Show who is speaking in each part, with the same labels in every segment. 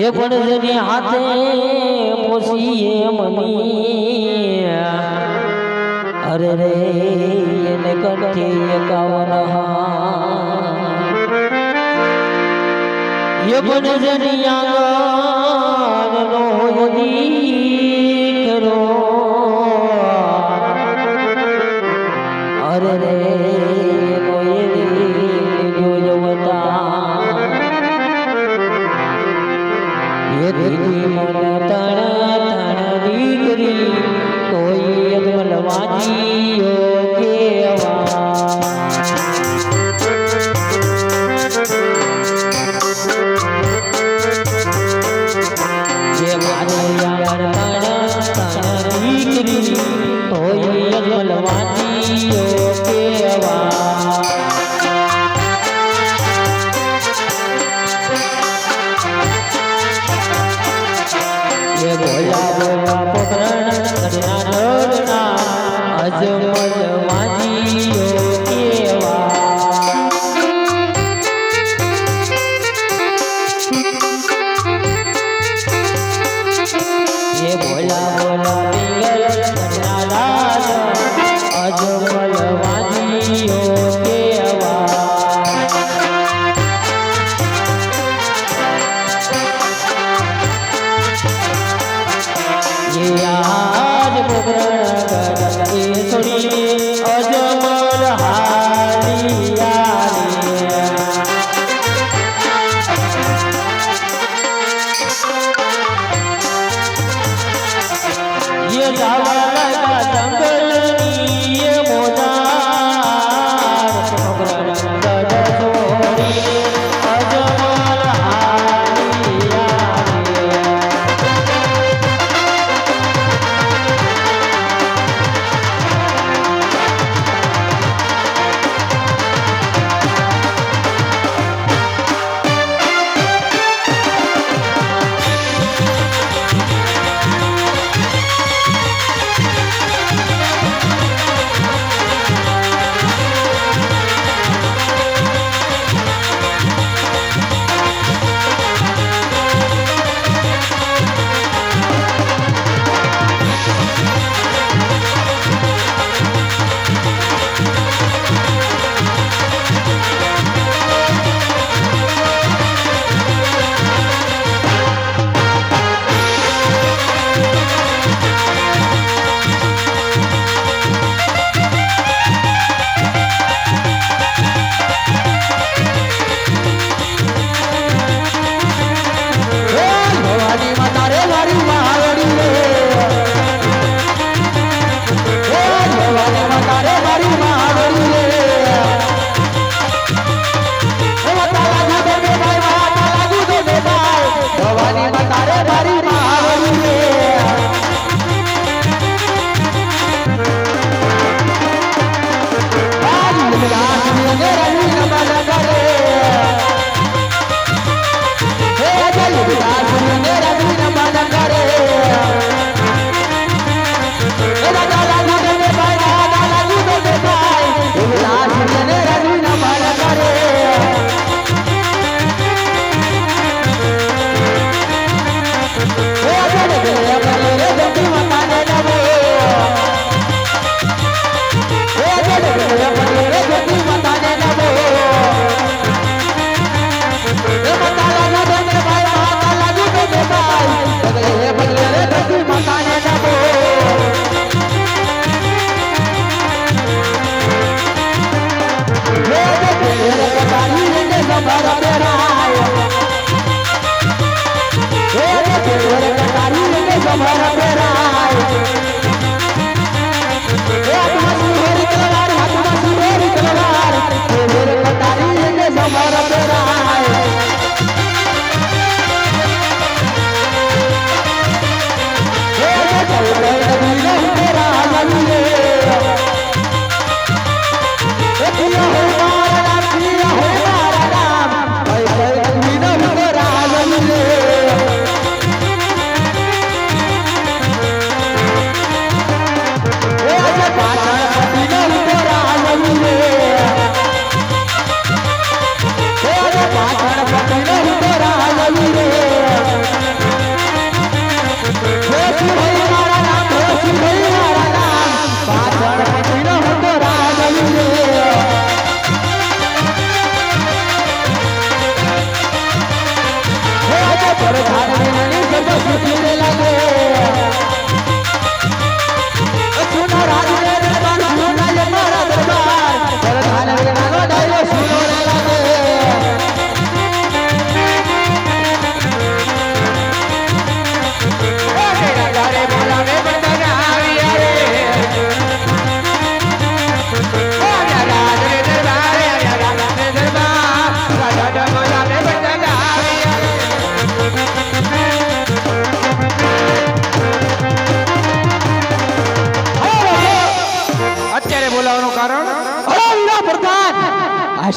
Speaker 1: હે પડજને હાથે પોસીએ મની અરે રે એને કંઠે એકાવન હે પડજની આગળ નો દી વેરી મન તણા તણ દીકરી કોઈ અદમલ વાજીઓ દીકરી કોઈ અદમલ વાજીઓ કેવા અજમા
Speaker 2: ¡Vamos!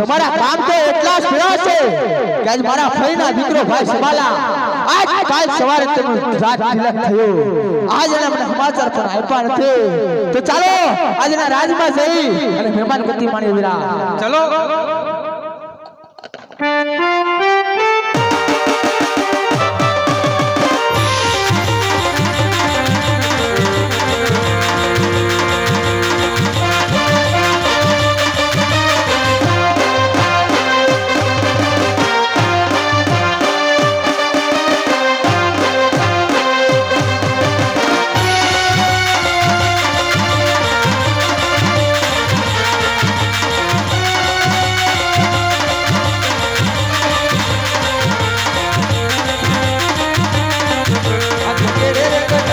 Speaker 2: તમારા કામ તો એટલા સ્પીડા છે કે આજ મારા ફઈના દીકરો ભાઈ સવાલા આજ કાલ સવારે તેનો રાજ તિલક થયો આજ એના મને સમાચાર પર આપ્યા નથી તો ચાલો આજના રાજમાં જઈ અને મહેમાન ગતિ માણી વિરા
Speaker 1: ચલો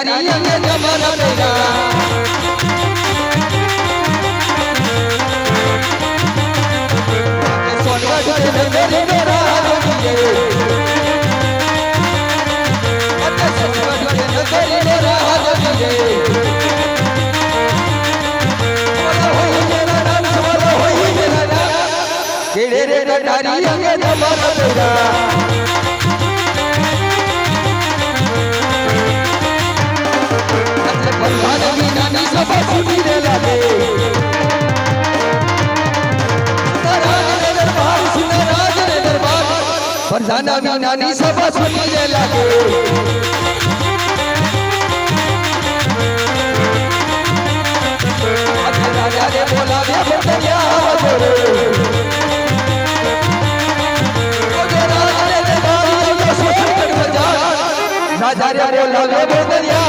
Speaker 3: હરી અને જબર સોનવા ગજન મેરે મેરા કેડે રે
Speaker 1: કટારી અંગે તમારા फरजाना नानी सब सुनने लगे राजा ने बोला वे बोला बोलिया